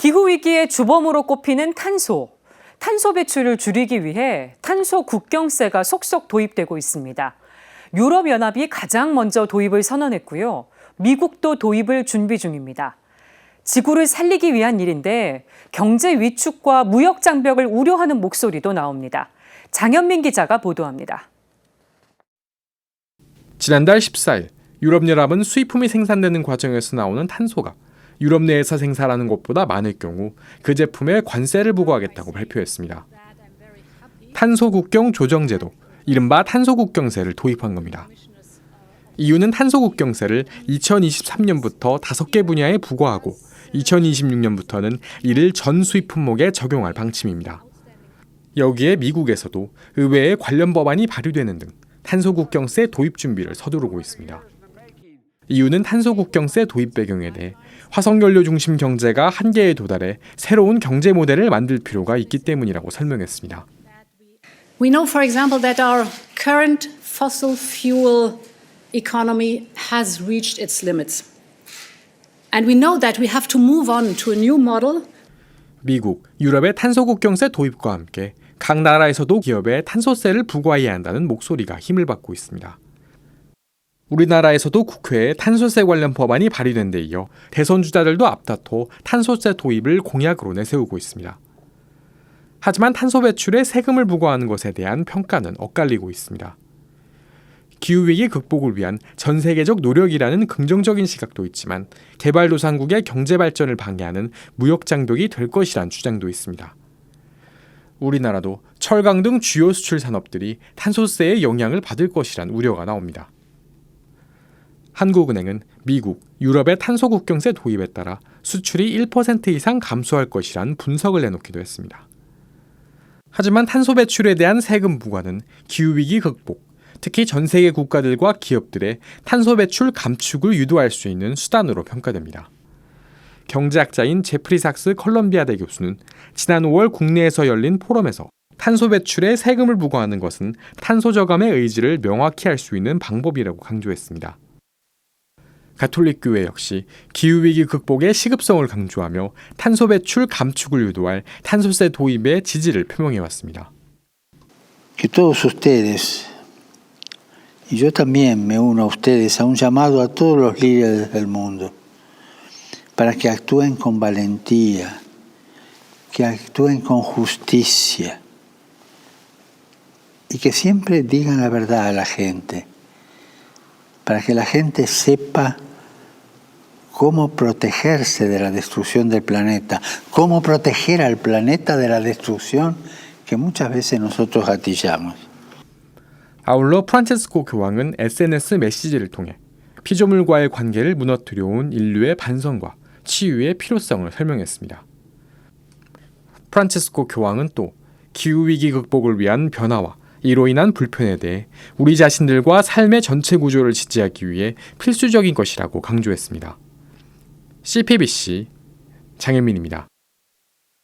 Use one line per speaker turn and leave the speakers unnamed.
기후 위기의 주범으로 꼽히는 탄소. 탄소 배출을 줄이기 위해 탄소 국경세가 속속 도입되고 있습니다. 유럽 연합이 가장 먼저 도입을 선언했고요. 미국도 도입을 준비 중입니다. 지구를 살리기 위한 일인데 경제 위축과 무역 장벽을 우려하는 목소리도 나옵니다. 장현민 기자가 보도합니다.
지난달 14일 유럽연합은 수입품이 생산되는 과정에서 나오는 탄소가 유럽 내에서 생산하는 것보다 많을 경우 그 제품에 관세를 부과하겠다고 발표했습니다. 탄소 국경 조정 제도, 이른바 탄소 국경세를 도입한 겁니다. 이유는 탄소 국경세를 2023년부터 5개 분야에 부과하고 2026년부터는 이를 전 수입 품목에 적용할 방침입니다. 여기에 미국에서도 의회에 관련 법안이 발의되는 등 탄소 국경세 도입 준비를 서두르고 있습니다. 이유는 탄소 국경세 도입 배경에 대해 화석연료 중심 경제가 한계에 도달해 새로운 경제 모델을 만들 필요가 있기 때문이라고 설명했습니다.
We know, for example, that our current fossil fuel economy has reached its limits. And we know that we have to move on to a new model
미국, 유럽의 탄소 국경세 도입과 함께 각 나라에서도 기업에 탄소세를 부과해야 한다는 목소리가 힘을 받고 있습니다. 우리나라에서도 국회에 탄소세 관련 법안이 발의된 데 이어 대선 주자들도 앞다퉈 탄소세 도입을 공약으로 내세우고 있습니다. 하지만 탄소 배출에 세금을 부과하는 것에 대한 평가는 엇갈리고 있습니다. 기후위기 극복을 위한 전 세계적 노력이라는 긍정적인 시각도 있지만 개발도상국의 경제 발전을 방해하는 무역 장벽이 될 것이란 주장도 있습니다. 우리나라도 철강 등 주요 수출 산업들이 탄소세의 영향을 받을 것이란 우려가 나옵니다. 한국은행은 미국, 유럽의 탄소 국경세 도입에 따라 수출이 1% 이상 감소할 것이란 분석을 내놓기도 했습니다. 하지만 탄소 배출에 대한 세금 부과는 기후위기 극복, 특히 전 세계 국가들과 기업들의 탄소 배출 감축을 유도할 수 있는 수단으로 평가됩니다. 경제학자인 제프리 삭스 컬럼비아 대 교수는 지난 5월 국내에서 열린 포럼에서 탄소 배출에 세금을 부과하는 것은 탄소 저감의 의지를 명확히 할 수 있는 방법이라고 강조했습니다. 가톨릭 교회 역시 기후 위기 극복의 시급성을 강조하며 탄소 배출 감축을 유도할 탄소세 도입에 지지를 표명해 왔습니다.
que todos ustedes, y yo también me uno a ustedes, a un llamado a todos los líderes del mundo, para que actúen con valentía, que actúen con justicia y que siempre digan la verdad a la gente, para que la gente sepa cómo protegerse de la destrucción del planeta, cómo proteger al planeta de la destrucción que muchas veces nosotros gatillamos.
아울러 프란체스코 교황은 SNS 메시지를 통해 피조물과의 관계를 무너뜨려 온 인류의 반성과 치유의 필요성을 설명했습니다. 프란체스코 교황은 또 기후 위기 극복을 위한 변화와 이로 인한 불편에 대해 우리 자신들과 삶의 전체 구조를 지지하기 위해 필수적인 것이라고 강조했습니다. CPBC 장현민입니다.